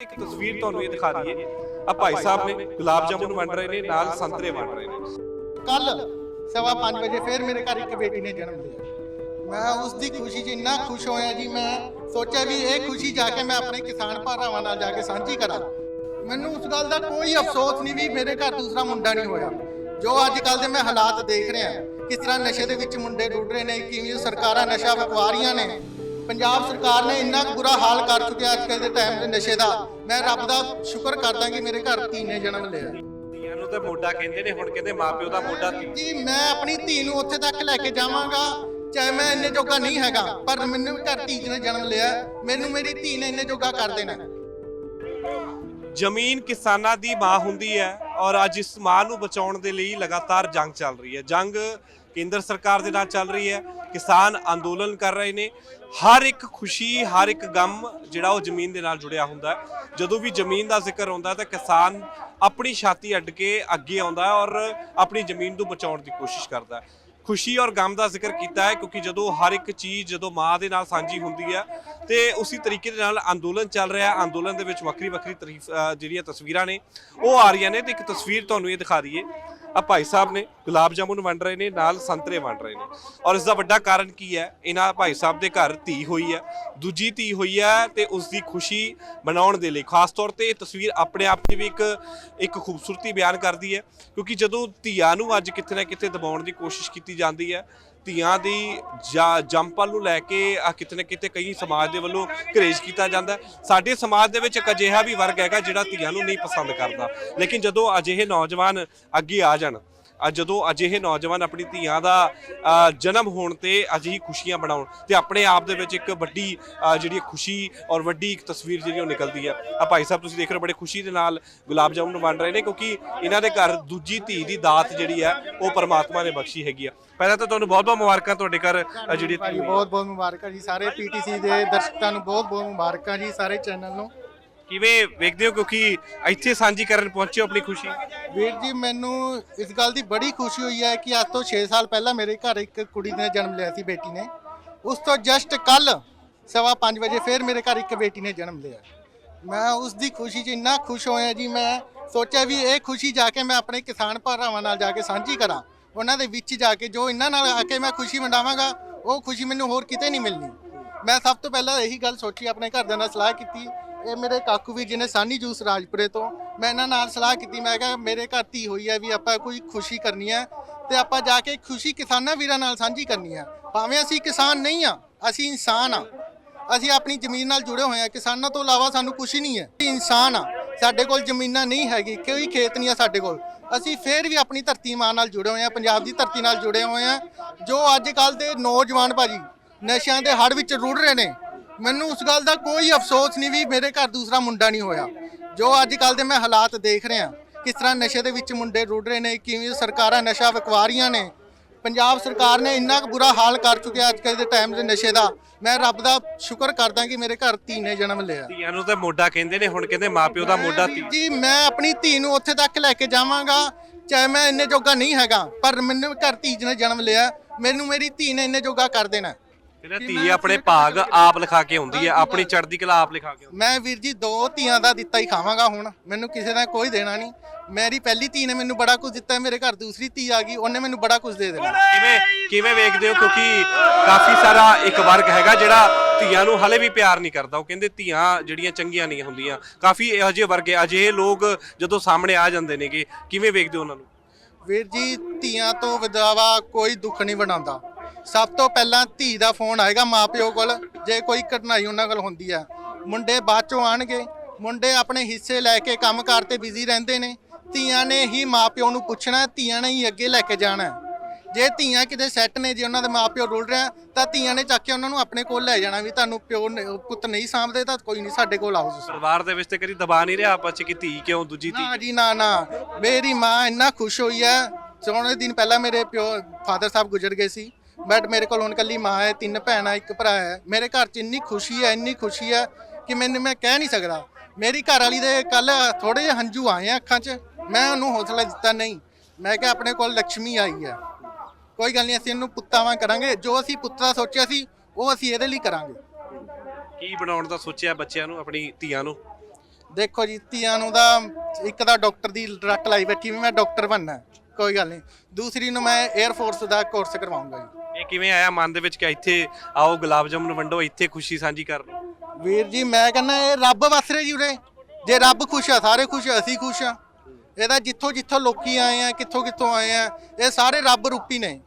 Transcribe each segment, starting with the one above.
ਇੱਕ ਤਸਵੀਰ ਤੁਹਾਨੂੰ ਇਹ ਦਿਖਾ ਦਈਏ। ਆ ਭਾਈ ਸਾਹਿਬ ਨੇ ਗੁਲਾਬ ਜਾਮੁਨ ਵੰਡ ਰਹੇ ਨੇ, ਨਾਲ ਸੰਤਰੇ ਵੰਡ ਰਹੇ ਨੇ। ਕੱਲ ਸਵਾ 5 ਵਜੇ ਫਿਰ ਮੇਰੇ ਘਰ ਇੱਕ ਬੇਟੀ ਨੇ ਜਨਮ ਲਿਆ। ਮੈਂ ਉਸ ਦੀ ਖੁਸ਼ੀ 'ਚ ਇੰਨਾ ਖੁਸ਼ ਹੋਇਆ ਜੀ, ਮੈਂ ਸੋਚਿਆ ਵੀ ਇਹ ਖੁਸ਼ੀ ਜਾ ਕੇ ਮੈਂ ਆਪਣੇ ਕਿਸਾਨ ਭਰਾਵਾਂ ਨਾਲ ਜਾ ਕੇ ਸਾਂਝੀ ਕਰਾਂ। ਮੈਨੂੰ ਉਸ ਗੱਲ ਦਾ ਕੋਈ ਅਫਸੋਸ ਨਹੀਂ ਵੀ ਮੇਰੇ ਘਰ ਦੂਸਰਾ ਮੁੰਡਾ ਨਹੀਂ ਹੋਇਆ। ਜੋ ਅੱਜ ਕੱਲ ਦੇ ਮੈਂ ਹਾਲਾਤ ਦੇਖ ਰਿਹਾ, ਕਿਸ ਤਰ੍ਹਾਂ ਨਸ਼ੇ ਦੇ ਵਿੱਚ ਮੁੰਡੇ ਡੁੱਬ ਰਹੇ ਨੇ, ਕਿਵੇਂ ਸਰਕਾਰਾਂ ਨਸ਼ਾ ਵਕਵਾ ਰਹੀਆਂ ਨੇ ਪੰਜਾਬ ਸਰਕਾਰ ਨੇ ਇੰਨਾ ਬੁਰਾ ਹਾਲ ਕਰ ਚੁੱਕਿਆ ਅੱਜ ਕੱਲ ਦੇ ਟਾਈਮ ਦੇ ਨਸ਼ੇ ਦਾ। ਮੈਂ ਰੱਬ ਦਾ ਸ਼ੁਕਰ ਕਰਦਾ ਕਿ ਮੇਰੇ ਘਰ ਧੀ ਨੇ ਜਨਮ ਲਿਆ। ਧੀਆਂ ਨੂੰ ਤਾਂ ਮੋਢਾ ਕਹਿੰਦੇ ਨੇ ਹੁਣ ਕਹਿੰਦੇ ਮਾਪਿਓ ਦਾ ਮੋਢਾ। ਜੀ ਮੈਂ ਆਪਣੀ ਧੀ ਨੂੰ ਉੱਥੇ ਤੱਕ ਲੈ ਕੇ ਜਾਵਾਂਗਾ ਚਾਹੇ ਮੈਂ ਇੰਨੇ ਜੋਗਾ ਨਹੀਂ ਹੈਗਾ ਪਰ ਮੈਨੂੰ ਘਰ ਧੀ ਨੇ ਜਨਮ ਲਿਆ। ਮੈਨੂੰ ਮੇਰੀ ਧੀ ਨੇ ਇੰਨੇ ਜੋਗਾ ਕਰ ਦੇਣਾ। ਜ਼ਮੀਨ ਕਿਸਾਨਾਂ ਦੀ ਮਾਂ ਹੁੰਦੀ ਹੈ ਔਰ ਅੱਜ ਇਸ ਮਾਂ ਨੂੰ ਬਚਾਉਣ ਦੇ ਲਈ ਲਗਾਤਾਰ ਜੰਗ ਚੱਲ ਰਹੀ ਹੈ। ਜੰਗ ਕੇਂਦਰ ਸਰਕਾਰ ਦੇ ਨਾਲ ਚੱਲ ਰਹੀ ਹੈ। ਕਿਸਾਨ ਅੰਦੋਲਨ ਕਰ ਰਹੇ ਨੇ। ਹਰ ਇੱਕ ਖੁਸ਼ੀ, ਹਰ ਇੱਕ ਗਮ ਜਿਹੜਾ ਉਹ ਜ਼ਮੀਨ ਦੇ ਨਾਲ ਜੁੜਿਆ ਹੁੰਦਾ ਹੈ। ਜਦੋਂ ਵੀ ਜ਼ਮੀਨ ਦਾ ਜ਼ਿਕਰ ਹੁੰਦਾ ਤਾਂ ਕਿਸਾਨ ਆਪਣੀ ਛਾਤੀ ਅੱਡ ਕੇ ਅੱਗੇ ਆਉਂਦਾ ਔਰ ਆਪਣੀ ਜ਼ਮੀਨ ਨੂੰ ਬਚਾਉਣ ਦੀ ਕੋਸ਼ਿਸ਼ ਕਰਦਾ ਹੈ। ਖੁਸ਼ੀ ਔਰ ਗਮ ਦਾ ਜ਼ਿਕਰ ਕੀਤਾ ਹੈ ਕਿਉਂਕਿ ਜਦੋਂ ਹਰ ਇੱਕ ਚੀਜ਼ ਜਦੋਂ ਮਾਂ ਦੇ ਨਾਲ ਸਾਂਝੀ ਹੁੰਦੀ ਹੈ ਤੇ ਉਸੇ ਤਰੀਕੇ ਦੇ ਨਾਲ ਅੰਦੋਲਨ ਚੱਲ ਰਿਹਾ ਹੈ। ਅੰਦੋਲਨ ਦੇ ਵਿੱਚ ਵੱਖਰੀ ਵੱਖਰੀ ਤਾਰੀਫ ਜਿਹੜੀਆਂ ਤਸਵੀਰਾਂ ਨੇ, ਉਹ ਆ ਰਹੀਆਂ ਨੇ ਤੇ ਇੱਕ ਤਸਵੀਰ ਤੁਹਾਨੂੰ ਇਹ ਦਿਖਾ ਦਈਏ। ਆ ਭਾਈ ਸਾਹਿਬ ਨੇ ਗੁਲਾਬ ਜਾਮੁਨ ਵੰਡ ਰਹੇ ਨੇ, ਨਾਲ ਸੰਤਰੇ ਵੰਡ ਰਹੇ ਨੇ। ਔਰ ਇਸ ਦਾ ਵੱਡਾ ਕਾਰਨ ਕੀ ਹੈ? ਇਹਨਾਂ ਭਾਈ ਸਾਹਿਬ ਦੇ ਘਰ ਧੀ ਹੋਈ ਹੈ, ਦੂਜੀ ਧੀ ਹੋਈ ਹੈ ਤੇ ਉਸ ਦੀ ਖੁਸ਼ੀ ਮਨਾਉਣ ਦੇ ਲਈ। ਖਾਸ ਤੌਰ ਤੇ ਇਹ ਤਸਵੀਰ ਆਪਣੇ ਆਪ 'ਚ ਵੀ ਇੱਕ ਇੱਕ ਖੂਬਸੂਰਤੀ ਬਿਆਨ ਕਰਦੀ ਹੈ, ਕਿਉਂਕਿ ਜਦੋਂ ਧੀਆਂ ਨੂੰ ਅੱਜ ਕਿਤੇ ਨਾ ਕਿਤੇ ਦਬਾਉਣ ਦੀ ਕੋਸ਼ਿਸ਼ ਕੀਤੀ ਜਾਂਦੀ ਹੈ ਧੀਆਂ ਦੀ ਜਾ- ਜੰਮਪਲ ਨੂੰ ਲੈ ਕੇ ਆ ਕਿਤੇ ਨਾ ਕਿਤੇ ਕਈ ਸਮਾਜ ਦੇ ਵੱਲੋਂ ਘਰੇਜ ਕੀਤਾ ਜਾਂਦਾ ਸਾਡੇ ਸਮਾਜ ਦੇ ਵਿੱਚ ਇੱਕ ਅਜਿਹਾ ਵੀ ਵਰਗ ਹੈਗਾ ਜਿਹੜਾ ਧੀਆਂ ਨੂੰ ਨਹੀਂ ਪਸੰਦ ਕਰਦਾ। ਲੇਕਿਨ ਜਦੋਂ ਅਜਿਹੇ ਨੌਜਵਾਨ ਅੱਗੇ ਆ ਜਾਣ ਜਦੋਂ ਅਜਿਹੇ ਨੌਜਵਾਨ ਆਪਣੀ ਧੀਆਂ ਦਾ ਜਨਮ ਹੋਣ ਤੇ ਅਜਿਹੀ ਖੁਸ਼ੀਆਂ ਬਣਾਉਣ ਤੇ ਆਪਣੇ ਆਪ ਦੇ ਵਿੱਚ ਇੱਕ ਵੱਡੀ ਜਿਹੜੀ ਖੁਸ਼ੀ ਔਰ ਵੱਡੀ ਇੱਕ ਤਸਵੀਰ ਜਿਹੜੀ ਉਹ ਨਿਕਲਦੀ ਹੈ। ਆ ਭਾਈ ਸਾਹਿਬ ਤੁਸੀਂ ਦੇਖ ਰਹੇ ਹੋ ਬੜੇ ਖੁਸ਼ੀ ਦੇ ਨਾਲ ਗੁਲਾਬ ਜਾਮੁਨ ਵੰਡ ਰਹੇ ਨੇ ਕਿਉਂਕਿ ਇਹਨਾਂ ਦੇ ਘਰ ਦੂਜੀ ਧੀ ਦੀ ਦਾਤ ਜਿਹੜੀ ਹੈ ਉਹ ਪਰਮਾਤਮਾ ਨੇ ਬਖਸ਼ੀ ਹੈਗੀ ਆ। ਪਹਿਲਾਂ ਤਾਂ ਤੁਹਾਨੂੰ ਬਹੁਤ ਬਹੁਤ ਮੁਬਾਰਕਾਂ ਤੁਹਾਡੇ ਘਰ ਜਿਹੜੀ। ਬਹੁਤ ਬਹੁਤ ਮੁਬਾਰਕਾਂ ਜੀ ਸਾਰੇ ਪੀਟੀਸੀ ਦੇ ਦਰਸ਼ਕਾਂ ਨੂੰ ਬਹੁਤ ਬਹੁਤ ਮੁਬਾਰਕਾਂ ਜੀ ਸਾਰੇ ਚੈਨਲ ਨੂੰ। ਕਿਵੇਂ ਵੇਖਦੇ ਹੋ ਕਿਉਂਕਿ ਇੱਥੇ ਸਾਂਝੀ ਕਰਨ ਪਹੁੰਚੇ ਹੋ ਆਪਣੀ ਖੁਸ਼ੀ? ਵੀਰ ਜੀ, ਮੈਨੂੰ ਇਸ ਗੱਲ ਦੀ ਬੜੀ ਖੁਸ਼ੀ ਹੋਈ ਹੈ ਕਿ ਅੱਜ ਤੋਂ 6 ਸਾਲ ਪਹਿਲਾਂ ਮੇਰੇ ਘਰ ਇੱਕ ਕੁੜੀ ਨੇ ਜਨਮ ਲਿਆ ਸੀ, ਬੇਟੀ ਨੇ। ਉਸ ਤੋਂ ਜਸਟ ਕੱਲ ਸਵਾ 5 ਵਜੇ ਫਿਰ ਮੇਰੇ ਘਰ ਇੱਕ ਬੇਟੀ ਨੇ ਜਨਮ ਲਿਆ। ਮੈਂ ਉਸ ਦੀ ਖੁਸ਼ੀ 'ਚ ਇੰਨਾ ਖੁਸ਼ ਹੋਇਆ ਜੀ, ਮੈਂ ਸੋਚਿਆ ਵੀ ਇਹ ਖੁਸ਼ੀ ਜਾ ਕੇ ਮੈਂ ਆਪਣੇ ਕਿਸਾਨ ਭਰਾਵਾਂ ਨਾਲ ਜਾ ਕੇ ਸਾਂਝੀ ਕਰਾਂ। ਉਹਨਾਂ ਦੇ ਵਿੱਚ ਜਾ ਕੇ ਜੋ ਇਹਨਾਂ ਨਾਲ ਆ ਕੇ ਮੈਂ ਖੁਸ਼ੀ ਵੰਡਾਵਾਂਗਾ ਉਹ ਖੁਸ਼ੀ ਮੈਨੂੰ ਹੋਰ ਕਿਤੇ ਨਹੀਂ ਮਿਲਣੀ। ਮੈਂ ਸਭ ਤੋਂ ਪਹਿਲਾਂ ਇਹੀ ਗੱਲ ਸੋਚੀ, ਆਪਣੇ ਘਰਦਿਆਂ ਨਾਲ ਸਲਾਹ ਕੀਤੀ ਇਹ ਮੇਰੇ ਕਾਕੂ ਵੀ ਜਿਹਨੇ ਸਾਨੀ ਜੂਸ ਰਾਜਪੁਰੇ ਤੋਂ। ਮੈਂ ਇਹਨਾਂ ਨਾਲ ਸਲਾਹ ਕੀਤੀ, ਮੈਂ ਕਿਹਾ ਮੇਰੇ ਘਰ ਧੀ ਹੋਈ ਹੈ ਵੀ ਆਪਾਂ ਕੋਈ ਖੁਸ਼ੀ ਕਰਨੀ ਹੈ ਤੇ ਆਪਾਂ ਜਾ ਕੇ ਖੁਸ਼ੀ ਕਿਸਾਨਾਂ ਵੀਰਾਂ ਨਾਲ ਸਾਂਝੀ ਕਰਨੀ ਹੈ। ਭਾਵੇਂ ਅਸੀਂ ਕਿਸਾਨ ਨਹੀਂ ਆ ਅਸੀਂ ਇਨਸਾਨ ਆ ਅਸੀਂ ਆਪਣੀ ਜ਼ਮੀਨ ਨਾਲ ਜੁੜੇ ਹੋਏ ਆ ਕਿਸਾਨਾਂ ਤੋਂ ਇਲਾਵਾ ਸਾਨੂੰ ਕੁਝ ਨਹੀਂ ਹੈ। ਅਸੀਂ ਇਨਸਾਨ ਆ ਸਾਡੇ ਕੋਲ ਜ਼ਮੀਨਾਂ ਨਹੀਂ ਹੈਗੀ, ਕੋਈ ਖੇਤ ਨਹੀਂ ਆ ਸਾਡੇ ਕੋਲ। ਅਸੀਂ ਫੇਰ ਵੀ ਆਪਣੀ ਧਰਤੀ ਮਾਂ ਨਾਲ ਜੁੜੇ ਹੋਏ ਆ ਪੰਜਾਬ ਦੀ ਧਰਤੀ ਨਾਲ ਜੁੜੇ ਹੋਏ ਆ ਜੋ ਅੱਜ ਕੱਲ ਦੇ ਨੌਜਵਾਨ ਭਾਜੀ, ਨਸ਼ਿਆਂ ਦੇ ਹੜ ਵਿੱਚ ਰੁੜ ਰਹੇ ਨੇ ਮੈਨੂੰ ਉਸ ਗੱਲ ਦਾ ਕੋਈ ਅਫਸੋਸ ਨਹੀਂ ਵੀ ਮੇਰੇ ਘਰ ਦੂਸਰਾ ਮੁੰਡਾ ਨਹੀਂ ਹੋਇਆ। ਜੋ ਅੱਜ ਕੱਲ ਦੇ ਮੈਂ ਹਾਲਾਤ ਦੇਖ ਰਿਹਾ ਕਿਸ ਤਰ੍ਹਾਂ ਨਸ਼ੇ ਦੇ ਵਿੱਚ ਮੁੰਡੇ ਰੁੜ ਰਹੇ ਨੇ ਕਿਵੇਂ ਸਰਕਾਰਾਂ ਨਸ਼ਾ ਵਿਕਵਾ ਰਹੀਆਂ ਨੇ। ਪੰਜਾਬ ਸਰਕਾਰ ਨੇ ਇੰਨਾ ਕੁ ਬੁਰਾ ਹਾਲ ਕਰ ਚੁੱਕਿਆ ਅੱਜ ਕੱਲ ਦੇ ਟਾਈਮ ਦੇ ਨਸ਼ੇ ਦਾ। ਮੈਂ ਰੱਬ ਦਾ ਸ਼ੁਕਰ ਕਰਦਾ ਕਿ ਮੇਰੇ ਘਰ ਧੀ ਨੇ ਜਨਮ ਲਿਆ। ਧੀਆਂ ਨੂੰ ਤਾਂ ਮੋਢਾ ਕਹਿੰਦੇ ਨੇ ਹੁਣ ਕਹਿੰਦੇ ਮਾਪਿਓ ਦਾ ਮੋਢਾ ਧੀ। ਜੀ ਮੈਂ ਆਪਣੀ ਧੀ ਨੂੰ ਉੱਥੇ ਤੱਕ ਲੈ ਕੇ ਜਾਵਾਂਗਾ ਚਾਹੇ ਮੈਂ ਇੰਨੇ ਜੋਗਾ ਨਹੀਂ ਹੈਗਾ ਪਰ ਮੈਨੂੰ ਘਰ ਧੀ ਨੇ ਜਨਮ ਲਿਆ। ਮੈਨੂੰ ਮੇਰੀ ਧੀ ਨੇ ਇੰਨੇ ਜੋਗਾ ਕਰ ਦੇਣਾ। ਕਹਿੰਦਾ ਧੀ ਆਪਣੇ ਭਾਗ ਆਪ ਲਿਖਾ ਕੇ ਹੁੰਦੀ ਹੈ ਆਪਣੀ ਚੜ੍ਹਦੀ ਕਲਾ ਆਪ ਲਿਖਾ ਕੇ ਮੈਂ ਵੀਰ ਜੀ ਦੋ ਧੀਆਂ ਦਾ ਦਿੱਤਾ ਹੀ ਖਾਵਾਂਗਾ ਹੁਣ ਮੈਨੂੰ ਕਿਸੇ ਦਾ ਕੋਈ ਦੇਣਾ ਨਹੀਂ। ਮੇਰੀ ਪਹਿਲੀ ਧੀ ਨੇ ਮੈਨੂੰ ਬੜਾ ਕੁਝ ਦਿੱਤਾ ਮੇਰੇ ਘਰ ਦੂਸਰੀ ਧੀ ਆ ਗਈ ਉਹਨੇ ਮੈਨੂੰ ਬੜਾ ਕੁਝ ਦੇ ਦੇਣਾ। ਕਿਵੇਂ ਕਿਵੇਂ ਵੇਖਦੇ ਹੋ? ਕਿਉਂਕਿ ਕਾਫੀ ਸਾਰਾ ਇੱਕ ਵਰਗ ਹੈਗਾ ਜਿਹੜਾ ਧੀਆਂ ਨੂੰ ਹਲੇ ਵੀ ਪਿਆਰ ਨਹੀਂ ਕਰਦਾ। ਉਹ ਕਹਿੰਦੇ ਧੀਆਂ ਜਿਹੜੀਆਂ ਚੰਗੀਆਂ ਨਹੀਂ ਹੁੰਦੀਆਂ। ਕਾਫੀ ਇਹੋ ਜਿਹੇ ਵਰਗੇ ਅਜਿਹੇ ਲੋਕ ਜਦੋਂ ਸਾਹਮਣੇ ਆ ਜਾਂਦੇ ਨੇਗੇ ਕਿਵੇਂ ਵੇਖਦੇ ਹੋ ਉਹਨਾਂ ਨੂੰ? ਵੀਰ ਜੀ ਧੀਆਂ ਤੋਂ ਵਿਦਾਵਾ ਕੋਈ ਦੁੱਖ ਨਹੀਂ ਬਣਾਉਂਦਾ। ਸਭ ਤੋਂ ਪਹਿਲਾਂ ਧੀ ਦਾ ਫੋਨ ਆਏਗਾ ਮਾਪਿਓ ਕੋਲ ਜੇ ਕੋਈ ਘਟਨਾਈ ਉਹਨਾਂ ਕੋਲ ਹੁੰਦੀ ਆ। ਮੁੰਡੇ ਬਾਅਦ ਚੋਂ ਆਣਗੇ। ਮੁੰਡੇ ਆਪਣੇ ਹਿੱਸੇ ਲੈ ਕੇ ਕੰਮਕਾਰ ਤੇ ਬਿਜ਼ੀ ਰਹਿੰਦੇ ਨੇ। ਧੀਆਂ ਨੇ ਹੀ ਮਾਪਿਓ ਨੂੰ ਪੁੱਛਣਾ ਧੀਆਂ ਨੇ ਹੀ ਅੱਗੇ ਲੈ ਕੇ ਜਾਣਾ। ਜੇ ਧੀਆਂ ਕਿਤੇ ਸੈੱਟ ਨੇ ਜੇ ਉਹਨਾਂ ਦੇ ਮਾਪਿਓ ਰੁਲ ਰਿਹਾ ਤਾਂ ਧੀਆਂ ਨੇ ਚੱਕ ਕੇ ਉਹਨਾਂ ਨੂੰ ਆਪਣੇ ਕੋਲ ਲੈ ਜਾਣਾ ਵੀ ਤੁਹਾਨੂੰ ਪਿਓ ਨੇ- ਪੁੱਤ ਨਹੀਂ ਸਾਂਭਦੇ ਤਾਂ ਕੋਈ ਨਹੀਂ ਸਾਡੇ ਕੋਲ ਆਓ ਤੁਸੀਂ। ਪਰਿਵਾਰ ਦੇ ਵਿੱਚ ਤੇ ਕਦੀ ਦਬਾ ਨਹੀਂ ਰਿਹਾ ਆਪਸ ਚ ਕਿ ਧੀ ਕਿਉਂ ਦੂਜੀ ਧੀ? ਨਾ ਜੀ ਨਾ ਨਾ। ਮੇਰੀ ਮਾਂ ਇੰਨਾ ਖੁਸ਼ ਹੋਈ ਹੈ ਸੋਹਣੇ ਦਿਨ ਪਹਿਲਾਂ ਮੇਰੇ ਪਿਓ ਫਾਦਰ ਸਾਹਿਬ ਗੁਜ਼ਰ ਗਏ ਸੀ। ਬਟ ਮੇਰੇ ਕੋਲ ਹੁਣ ਕੱਲੀ ਮਾਂ ਹੈ ਤਿੰਨ ਭੈਣਾਂ ਇੱਕ ਭਰਾ ਹੈ। ਮੇਰੇ ਘਰ 'ਚ ਇੰਨੀ ਖੁਸ਼ੀ ਹੈ ਇੰਨੀ ਖੁਸ਼ੀ ਹੈ ਕਿ ਮੈਨੂੰ ਮੈਂ ਕਹਿ ਨਹੀਂ ਸਕਦਾ। ਮੇਰੀ ਘਰ ਵਾਲੀ ਦੇ ਕੱਲ ਥੋੜੇ ਜਿਹੇ ਹੰਝੂ ਆਏ ਆ ਅੱਖਾਂ 'ਚ। ਮੈਂ ਉਹਨੂੰ ਹੌਸਲਾ ਦਿੱਤਾ ਨਹੀਂ। ਮੈਂ ਕਿਹਾ ਆਪਣੇ ਕੋਲ ਲక్ష్ਮੀ ਆਈ ਹੈ। ਕੋਈ ਗੱਲ ਨਹੀਂ ਅਸੀਂ ਇਹਨੂੰ ਪੁੱਤਾਵਾਂ ਕਰਾਂਗੇ। ਜੋ ਅਸੀਂ ਪੁੱਤਰਾ ਸੋਚਿਆ ਸੀ ਉਹ ਅਸੀਂ ਇਹਦੇ ਲਈ ਕਰਾਂਗੇ। ਕੀ ਬਣਾਉਣ ਦਾ ਸੋਚਿਆ ਬੱਚਿਆਂ ਨੂੰ ਆਪਣੀ ਧੀਆਂ ਨੂੰ? ਦੇਖੋ ਜੀ ਧੀਆਂ ਨੂੰ ਤਾਂ ਇੱਕ ਤਾਂ ਡਾਕਟਰ ਦੀ ਰੱਟ ਲਾਈ ਬੈਠੀ ਵੀ ਮੈਂ ਡਾਕਟਰ ਬਣਨਾ ਕੋਈ ਗੱਲ ਨਹੀਂ। ਦੂਸਰੀ ਨੂੰ ਮੈਂ 에ਅਰ ਫੋਰਸ ਦਾ ਕੋਰਸ ਕਰਵਾਉਂਗਾ ਜੀ। ਇਹ ਕਿਵੇਂ ਆਇਆ ਮਨ ਦੇ ਵਿੱਚ ਕਿ ਇੱਥੇ ਆਓ ਗੁਲਾਬ ਜਾਮੁਨ ਵੰਡੋ ਇੱਥੇ ਖੁਸ਼ੀ ਸਾਂਝੀ ਕਰ ਲਓ? ਵੀਰ ਜੀ ਮੈਂ ਕਹਿੰਦਾ ਇਹ ਰੱਬ ਵਸ ਰਿਹਾ ਜੀ ਉਰੇ। ਜੇ ਰੱਬ ਖੁਸ਼ ਆ ਸਾਰੇ ਖੁਸ਼ ਆ ਅਸੀਂ ਖੁਸ਼ ਆ। ਇਹਦਾ ਜਿੱਥੋਂ ਜਿੱਥੋਂ ਲੋਕੀ ਆਏ ਆ ਕਿੱਥੋਂ ਕਿੱਥੋਂ ਆਏ ਆ ਇਹ ਸਾਰੇ ਰੱਬ ਰੂਪੀ ਨੇ।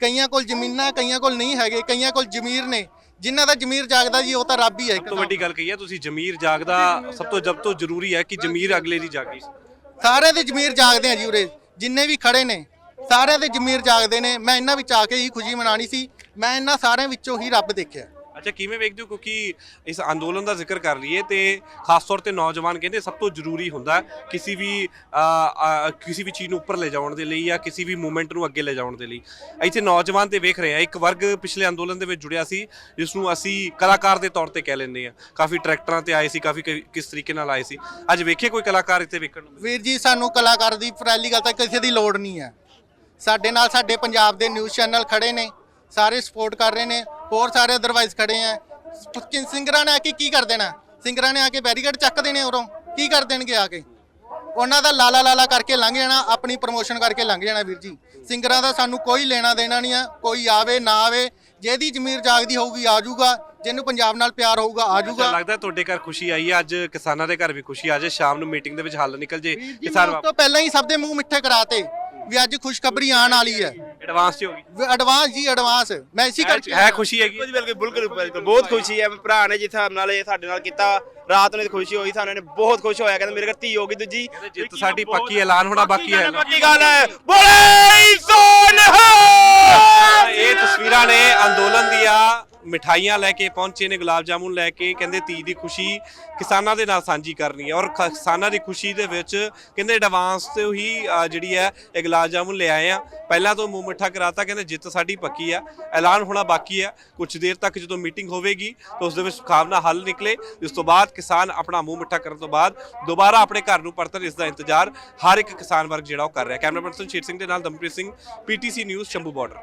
ਕਈਆਂ ਕੋਲ ਜ਼ਮੀਨਾਂ ਕਈਆਂ ਕੋਲ ਨਹੀਂ ਹੈਗੇ ਕਈਆਂ ਕੋਲ ਜ਼ਮੀਰ ਨੇ। ਜਿਨ੍ਹਾਂ ਦਾ ਜ਼ਮੀਰ ਜਾਗਦਾ ਜੀ ਉਹ ਤਾਂ ਰੱਬ ਹੀ ਹੈ ਸਭ ਤੋਂ ਵੱਡੀ ਗੱਲ ਕਹੀ ਹੈ ਤੁਸੀਂ ਜ਼ਮੀਰ ਜਾਗਦਾ ਸਭ ਤੋਂ ਜਬ ਤੋਂ ਜ਼ਰੂਰੀ ਹੈ ਕਿ ਜ਼ਮੀਰ ਅਗਲੇ ਦੀ ਜਾਗੀ। ਸਾਰਿਆਂ ਦੇ ਜ਼ਮੀਰ ਜਾਗਦੇ ਆ ਜੀ ਉਰੇ। ਜਿੰਨੇ ਵੀ ਖੜੇ ਨੇ, ਸਾਰਿਆਂ ਦੇ ਜ਼ਮੀਰ ਜਾਗਦੇ ਨੇ। ਮੈਂ ਇਹਨਾਂ ਵਿੱਚ ਆ ਕੇ ਹੀ ਖੁਸ਼ੀ ਮਨਾਣੀ ਸੀ। ਮੈਂ ਇਹਨਾਂ ਸਾਰਿਆਂ ਵਿੱਚੋਂ ਹੀ ਰੱਬ ਦੇਖਿਆ। ਅੱਛਾ ਕਿਵੇਂ ਵੇਖਦੇ ਹੋ? ਕਿਉਂਕਿ ਇਸ ਅੰਦੋਲਨ ਦਾ ਜ਼ਿਕਰ ਕਰ ਲਈਏ ਤੇ ਖਾਸ ਤੌਰ ਤੇ ਨੌਜਵਾਨ ਕਹਿੰਦੇ ਸਭ ਤੋਂ ਜ਼ਰੂਰੀ ਹੁੰਦਾ ਕਿਸੇ ਵੀ ਅ, ਅ, ਕਿਸੇ ਵੀ ਚੀਜ਼ ਨੂੰ ਉੱਪਰ ਲੈ ਜਾਣ ਦੇ ਲਈ ਜਾਂ ਕਿਸੇ ਵੀ ਮੂਵਮੈਂਟ ਨੂੰ ਅੱਗੇ ਲੈ ਜਾਣ ਦੇ ਲਈ। ਇੱਥੇ ਨੌਜਵਾਨ ਤੇ ਵੇਖ ਰਹੇ ਆ ਇੱਕ ਵਰਗ ਪਿਛਲੇ ਅੰਦੋਲਨ ਦੇ ਵਿੱਚ ਜੁੜਿਆ ਸੀ ਜਿਸ ਨੂੰ ਅਸੀਂ ਕਲਾਕਾਰ ਦੇ ਤੌਰ ਤੇ ਕਹਿ ਲੈਂਦੇ ਆ ਕਾਫੀ ਟਰੈਕਟਰਾਂ ਤੇ ਆਏ ਸੀ ਕਾਫੀ ਕ- ਕਿਸ ਤਰੀਕੇ ਨਾਲ ਆਏ ਸੀ। ਅੱਜ ਵੇਖੇ ਕੋਈ ਕਲਾਕਾਰ ਇੱਥੇ ਵੇਖਣ ਨੂੰ ਮਿਲੇ? ਵੀਰ ਜੀ ਸਾਨੂੰ ਕਲਾਕਾਰ ਦੀ ਪਹਿਲੀ ਗੱਲ ਤਾਂ ਕਿਸੇ ਦੀ ਲੋੜ ਨਹੀਂ ਹੈ। ਸਾਡੇ ਨਾਲ ਸਾਡੇ ਪੰਜਾਬ ਦੇ ਨਿਊਜ਼ ਚੈਨਲ ਖੜੇ ਨੇ ਸਾਰੇ ਸਪੋਰਟ ਕਰ ਰਹੇ ਨੇ। ਹੋਰ ਸਾਰੇ ਅਦਰਵਾਈਜ਼ ਖੜੇ ਆ। ਕਿ ਸਿੰਗਰਾਂ ਨੇ ਆ ਕੇ ਕੀ ਕਰ ਦੇਣਾ? ਸਿੰਗਰਾਂ ਨੇ ਆ ਕੇ ਬੈਰੀਕੇਡ ਚੱਕ ਦੇਣੇ ਉਰੋਂ। ਕੀ ਕਰ ਦੇਣਗੇ ਆ ਕੇ? ਉਹਨਾਂ ਦਾ ਲਾਲਾ ਲਾਲਾ ਕਰਕੇ ਲੰਘ ਜਾਣਾ ਆਪਣੀ ਪ੍ਰਮੋਸ਼ਨ ਕਰਕੇ ਲੰਘ ਜਾਣਾ ਵੀਰ ਜੀ। ਸਿੰਗਰਾਂ ਦਾ ਸਾਨੂੰ ਕੋਈ ਲੈਣਾ ਦੇਣਾ ਨਹੀਂ ਆ ਕੋਈ ਆਵੇ ਨਾ ਆਵੇ। ਜਿਹਦੀ ਜ਼ਮੀਰ ਜਾਗਦੀ ਹੋਊਗੀ ਆ ਜਾਊਗਾ। ਜਿਹਨੂੰ ਪੰਜਾਬ ਨਾਲ ਪਿਆਰ ਹੋਊਗਾ ਆ ਜਾਊਗਾ। ਲੱਗਦਾ ਤੁਹਾਡੇ ਘਰ ਖੁਸ਼ੀ ਆਈ ਹੈ ਅੱਜ ਕਿਸਾਨਾਂ ਦੇ ਘਰ ਵੀ ਖੁਸ਼ੀ ਆ ਜਾਏ ਸ਼ਾਮ ਨੂੰ ਮੀਟਿੰਗ ਦੇ ਵਿੱਚ ਹੱਲ ਨਿਕਲ ਜੇ। ਜੀ, ਕਿਸਾਨ ਤੋਂ ਪਹਿਲਾਂ ਹੀ ਸਭ ਦੇ ਮੂੰਹ ਮਿੱਠੇ ਕਰਾਤੇ। ਵੀ ਅੱਜ ਖੁਸ਼ਖਬਰੀ ਆਉਣ ਵਾਲੀ ਹੈ। ਐਡਵਾਂਸ ਚ ਹੋ ਗਈ। ਐਡਵਾਂਸ ਜੀ ਐਡਵਾਂਸ ਮੈਂ ਇਸੇ ਕਰਕੇ ਹੈ ਖੁਸ਼ੀ ਹੈਗੀ। ਬਿਲਕੁਲ ਬਿਲਕੁਲ ਬਿਲਕੁਲ ਬਿਲਕੁਲ। ਬਹੁਤ ਖੁਸ਼ੀ ਹੈ। ਭਰਾ ਨੇ ਜਿਸ ਹਿਸਾਬ ਨਾਲ ਇਹ ਸਾਡੇ ਨਾਲ ਕੀਤਾ। ਰਾਤ ਨੂੰ ਖੁਸ਼ੀ ਹੋਈ ਸਾਨੂੰ ਨੇ ਬਹੁਤ ਖੁਸ਼ ਹੋਇਆ। ਕਹਿੰਦੇ ਮੇਰੇ ਘਰ ਧੀ ਹੋ ਗਈ ਦੂਜੀ। ਜਿੱਤ ਸਾਡੀ ਪੱਕੀ ਐਲਾਨ ਹੋਣਾ ਬਾਕੀ ਹੈ। ਪੱਕੀ ਗੱਲ ਹੈ। ਬੋਲੇ ਸੋਨਹਾ ਇਹ ਤਸਵੀਰਾਂ ਨੇ ਅੰਦੋਲਨ ਦੀਆਂ ਮਿਠਾਈਆਂ ਲੈ ਕੇ ਪਹੁੰਚੇ ਨੇ ਗੁਲਾਬ ਜਾਮੁਨ ਲੈ ਕੇ ਕਹਿੰਦੇ ਧੀ ਦੀ ਖੁਸ਼ੀ ਕਿਸਾਨਾਂ ਦੇ ਨਾਲ ਸਾਂਝੀ ਕਰਨੀ ਹੈ ਔਰ ਖ- ਕਿਸਾਨਾਂ ਦੀ ਖੁਸ਼ੀ ਦੇ ਵਿੱਚ ਕਹਿੰਦੇ ਐਡਵਾਂਸ ਤੇ ਹੀ ਅ, ਜਿਹੜੀ ਹੈ ਇਹ ਗੁਲਾਬ ਜਾਮੁਨ ਲੈ ਆਏ ਆ। ਪਹਿਲਾਂ ਤੋਂ ਮੂੰਹ ਮਿੱਠਾ ਕਰਾਤਾ ਕਹਿੰਦੇ ਜਿੱਤ ਸਾਡੀ ਪੱਕੀ ਆ ਐਲਾਨ ਹੋਣਾ ਬਾਕੀ ਹੈ। ਕੁਝ ਦੇਰ ਤੱਕ ਜਦੋਂ ਮੀਟਿੰਗ ਹੋਵੇਗੀ ਤਾਂ ਉਸ ਦੇ ਵਿੱਚ ਸੁਖਾਵਨਾ ਹੱਲ ਨਿਕਲੇ। ਇਸ ਤੋਂ ਬਾਅਦ ਕਿਸਾਨ ਆਪਣਾ ਮੂੰਹ ਮਿੱਠਾ ਕਰਨ ਤੋਂ ਬਾਅਦ ਦੁਬਾਰਾ ਆਪਣੇ ਘਰ ਨੂੰ ਪਰਤਣ ਇਸ ਦਾ ਇੰਤਜ਼ਾਰ ਹਰ ਇੱਕ ਕਿਸਾਨ ਵਰਗ ਜਿਹੜਾ ਉਹ ਕਰ ਰਿਹਾ। ਕੈਮਰਾ ਪਰਸਨ ਸ਼ੇਰ ਸਿੰਘ ਦੇ ਨਾਲ Dampreet Singh PTC news Shambhu border